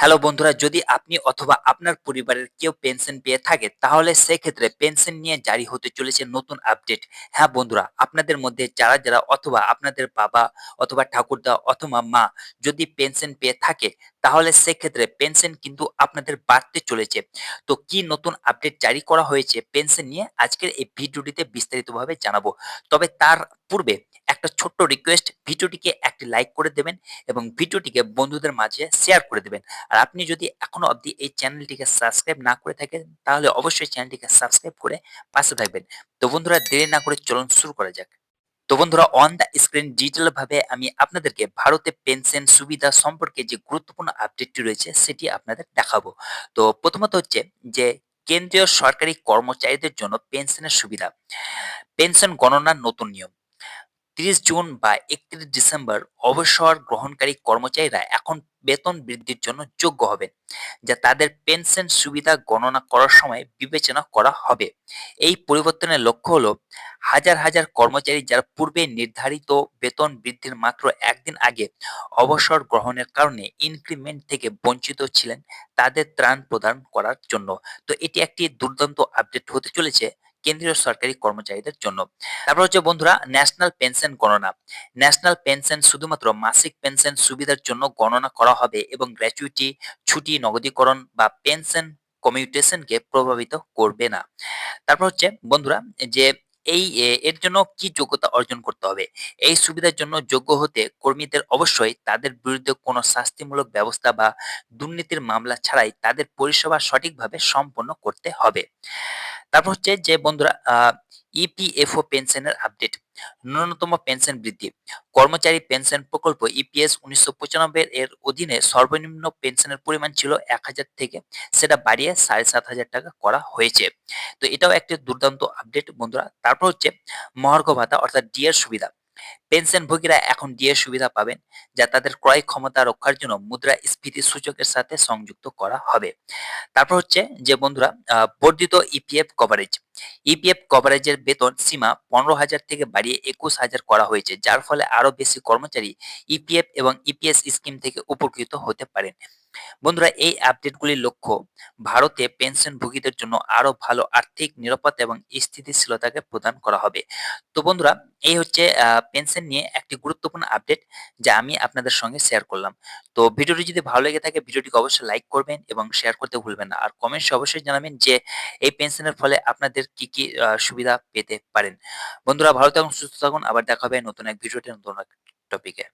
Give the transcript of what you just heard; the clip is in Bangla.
হ্যালো বন্ধুরা, যদি আপনি অথবা আপনার পরিবারের কেউ পেনশন পেয়ে থাকে, তাহলে সেক্ষেত্রে পেনশন নিয়ে জারি হতে চলেছে নতুন আপডেট। হ্যাঁ বন্ধুরা, আপনাদের মধ্যে যারা যারা অথবা আপনাদের বাবা অথবা ঠাকুরদা অথবা মা যদি পেনশন পেয়ে থাকে, তাহলে সেক্ষেত্রে পেনশন কিন্তু আপনাদের বাড়তে চলেছে। তো কি নতুন আপডেট জারি করা হয়েছে পেনশন নিয়ে আজকের এই ভিডিওটিতে বিস্তারিতভাবে জানাব। তবে তার পূর্বে একটা ছোট্ট রিকোয়েস্ট ভিডিওটিকে একটি লাইক করে দেবেন এবং ভিডিওটিকে বন্ধুদের মাঝে শেয়ার করে দেবেন। আর আপনি যদি এখনও অবধি এই চ্যানেলটিকে সাবস্ক্রাইব না করে থাকেন, তাহলে অবশ্যই চ্যানেলটিকে সাবস্ক্রাইব করে পাশে থাকবেন। তো বন্ধুরা, দেরি না করে চলুন শুরু করা যাক। তো বন্ধুরা অন দ্য স্ক্রিন ডিজিটাল ভাবে আমি আপনাদেরকে ভারতে পেনশন সুবিধা সম্পর্কে যে গুরুত্বপূর্ণ আপডেটটি রয়েছে, সেটি আপনাদের দেখাবো। তো প্রথমত হচ্ছে যে, কেন্দ্রীয় সরকারি কর্মচারীদের জন্য পেনশনের সুবিধা। পেনশন গণনার নতুন নিয়ম। তিরিশ জুন বা একত্রিশ ডিসেম্বর অবসর গ্রহণকারী কর্মচারীরা এখন বেতন বৃদ্ধির জন্য যোগ্য হবে, যা তাদের পেনশন সুবিধা গণনা করার সময় বিবেচনা করা হবে। এই পরিবর্তনের লক্ষ্য হলো, হাজার হাজার কর্মচারী যারা পূর্বে নির্ধারিত বেতন বৃদ্ধির মাত্র একদিন আগে অবসর গ্রহণের কারণে ইনক্রিমেন্ট থেকে বঞ্চিত ছিলেন, তাদের ত্রাণ প্রদান করার জন্য। তো এটি একটি দুর্দান্ত আপডেট হতে চলেছে। কেন্দ্রীয় সরকারি কর্মচারীদের জন্য। তারপর হচ্ছে বন্ধুরা ন্যাশনাল পেনশন গণনা। ন্যাশনাল পেনশন শুধুমাত্র মাসিক পেনশন সুবিধার জন্য গণনা করা হবে এবং গ্র্যাচুইটি ছুটি, নগদীকরণ বা পেনশন কমিউটেশনকে প্রভাবিত করবে না। তারপর হচ্ছে বন্ধুরা, যে এই এর জন্য কি যোগ্যতা অর্জন করতে হবে? এই সুবিধার জন্য যোগ্য হতে কর্মীদের অবশ্যই তাদের বিরুদ্ধে কোনো শাস্তিমূলক ব্যবস্থা বা দুর্নীতির মামলা ছাড়াই তাদের পরিষেবা সঠিকভাবে সম্পন্ন করতে হবে। তারপর হচ্ছে যে বন্ধুরা ইপিএফও পেনশনের আপডেট। ন্যূনতম পেনশন বৃদ্ধি। কর্মচারী পেনশন প্রকল্প ইপিএস উনিশশো পঁচানব্বই এর অধীনে সর্বনিম্ন পেনশনের পরিমাণ ছিল এক হাজার থেকে সেটা বাড়িয়ে সাড়ে সাত হাজার টাকা করা হয়েছে। তো এটাও একটি দুর্দান্ত আপডেট বন্ধুরা। তারপর হচ্ছে মহার্ঘ ভাতা অর্থাৎ ডিএর সুবিধা। পেনশনভোগীরা এখন ডিএর সুবিধা পাবেন, যা তাদের ক্রয় ক্ষমতা রক্ষার জন্য মুদ্রা স্ফীতি সূচকের সাথে সংযুক্ত করা হবে। তারপর হচ্ছে যে বন্ধুরা বর্ধিত ইপিএফ কভারেজ ইপিএফ কভারেজের বেতন সীমা পনেরো হাজার থেকে বাড়িয়ে একুশ হাজার করা হয়েছে, যার ফলে আরও বেশি কর্মচারী ইপিএফ এবং ইপিএস স্কিম থেকে উপকৃত হতে পারেন। বন্ধুরা, এই আপডেটগুলির লক্ষ্য ভারতে পেনশনভোগীদের জন্য আরও ভালো আর্থিক নিরাপত্তা এবং স্থিতিশীলতাকে প্রদান করা হবে। তো বন্ধুরা, এই হচ্ছে পেনশন নিয়ে একটি গুরুত্বপূর্ণ আপডেট যা আমি আপনাদের সঙ্গে শেয়ার করলাম। তো ভিডিওটি যদি ভালো লেগে থাকে, ভিডিওটিকে অবশ্যই লাইক করবেন এবং শেয়ার করতে ভুলবেন না। আর কমেন্টসে অবশ্যই জানাবেন যে এই পেনশনের ফলে আপনাদের কি কি সুবিধা পেতে পারেন। বন্ধুরা, ভালো থাকুন, সুস্থ থাকুন। আবার দেখা হবে নতুন এক ভিডিওতে, নতুন এক টপিকে